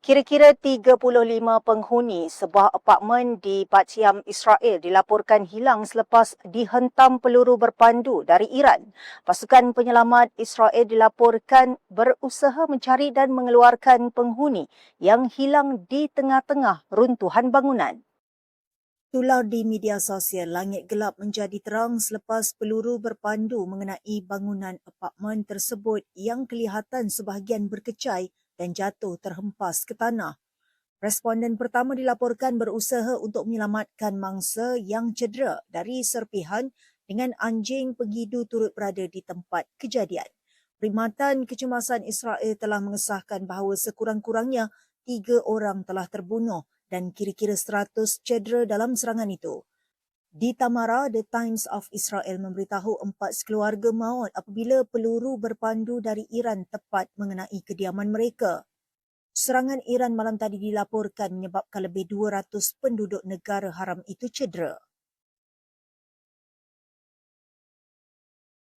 Kira-kira 35 penghuni sebuah apartmen di Batsiam Israel dilaporkan hilang selepas dihentam peluru berpandu dari Iran. Pasukan penyelamat Israel dilaporkan berusaha mencari dan mengeluarkan penghuni yang hilang di tengah-tengah runtuhan bangunan. Tular di media sosial, langit gelap menjadi terang selepas peluru berpandu mengenai bangunan apartmen tersebut yang kelihatan sebahagian berkecai dan jatuh terhempas ke tanah. Responden pertama dilaporkan berusaha untuk menyelamatkan mangsa yang cedera dari serpihan dengan anjing penghidu turut berada di tempat kejadian. Perkhidmatan Kecemasan Israel telah mengesahkan bahawa sekurang-kurangnya tiga orang telah terbunuh dan kira-kira seratus cedera dalam serangan itu. Di Tamara, The Times of Israel memberitahu empat sekeluarga maut apabila peluru berpandu dari Iran tepat mengenai kediaman mereka. Serangan Iran malam tadi dilaporkan menyebabkan lebih 200 penduduk negara haram itu cedera.